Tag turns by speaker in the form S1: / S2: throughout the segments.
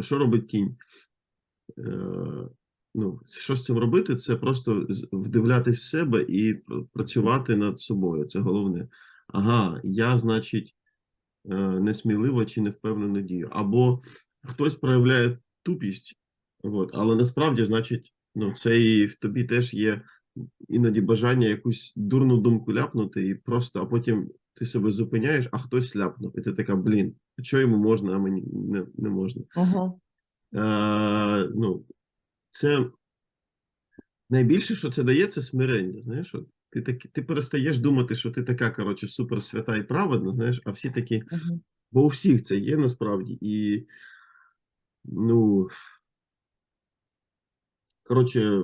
S1: Що робить тінь? Е, ну, що з цим робити? Це просто вдивлятись в себе і працювати над собою. Це головне. Ага, я, значить, е, несміливо чи невпевнено дію. Або хтось проявляє тупість, от, але насправді, значить, ну, це і в тобі теж є іноді бажання якусь дурну думку ляпнути, і просто, а потім ти себе зупиняєш, а хтось ляпнув. І ти така, блін, чого йому можна, а мені не, не можна.
S2: Угу.
S1: Е, ну, це найбільше, що це дає, це смирення. Знаєш, от ти так, ти перестаєш думати, що ти така, коротше, супер свята і праведна, знаєш, а всі такі,
S2: Угу.
S1: бо у всіх це є насправді. І, ну, коротше,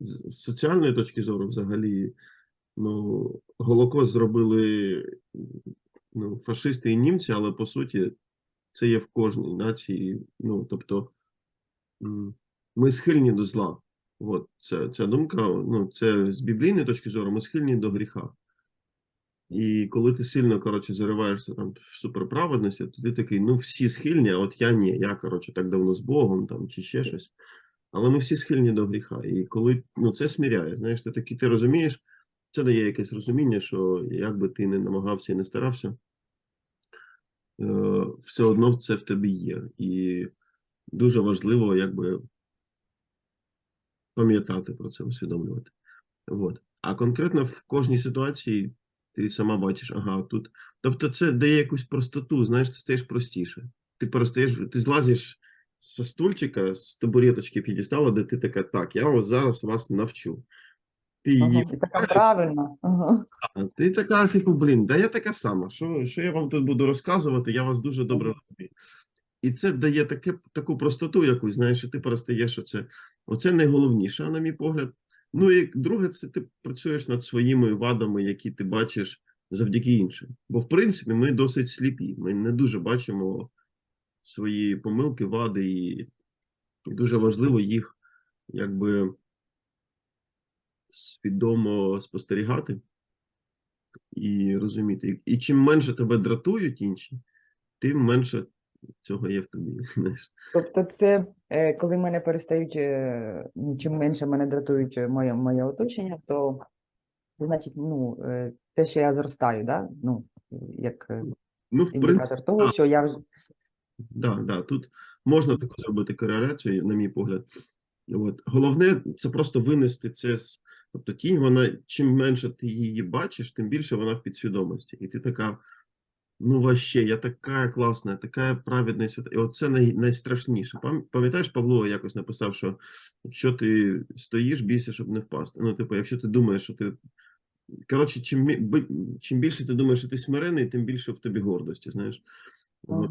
S1: з соціальної точки зору, взагалі, ну, Голокост зробили ну, фашисти і німці, але по суті, це є в кожній нації. Ну, тобто, ми схильні до зла. От ця, ця думка, ну, це з біблійної точки зору, ми схильні до гріха. І коли ти сильно, коротше, зариваєшся там в суперправедності, то ти такий, ну, всі схильні, а от я ні, я, коротше, так давно з Богом там, чи ще щось. Але ми всі схильні до гріха. І коли ну, це сміряє, знаєш, ти такий, ти розумієш, це дає якесь розуміння, що як би ти не намагався і не старався, все одно це в тобі є. І дуже важливо, якби пам'ятати про це, усвідомлювати. От. А конкретно в кожній ситуації ти сама бачиш, ага, тут. Тобто, це дає якусь простоту, знаєш, ти стаєш простіше. Ти перестаєш, ти злазиш зі стульчика, з табуреточки підістала, де ти така, так, я зараз вас навчу. Ти її
S2: Ага. І така правильно. Ага.
S1: ти така, типу, блін, да я така сама. Що, що я вам тут буду розказувати? Я вас дуже добре розумію. І це дає таке, таку простоту якусь, знаєш, і ти перестаєш оце. Оце найголовніше, на мій погляд. Ну і друге, це ти працюєш над своїми вадами, які ти бачиш завдяки іншим. Бо, в принципі, ми досить сліпі. Ми не дуже бачимо свої помилки, вади, і, і дуже важливо їх якби свідомо спостерігати і розуміти. І, чим менше тебе дратують інші, тим менше цього є в тобі. Знаєш.
S2: Тобто, це е, коли мене перестають, е, чим менше мене дратують е, моє, моє оточення, то це значить, ну, те, що я зростаю, да? ну, як
S1: Ну, в принципі,
S2: індикатор того,
S1: так.
S2: що я вже
S1: Да, да, тут можна таку зробити кореляцію, на мій погляд. От. Головне це просто винести це з. Тобто тінь, вона чим менше ти її бачиш, тим більше вона в підсвідомості. І ти така, ну ваще, я така класна, така праведна і свята. І оце най, найстрашніше. Пам'ятаєш, Павло якось написав, що якщо ти стоїш, бійся, щоб не впасти. Ну, типу, якщо ти думаєш, що ти. Коротше, чим, чим більше ти думаєш, що ти смирений, тим більше в тобі гордості, знаєш.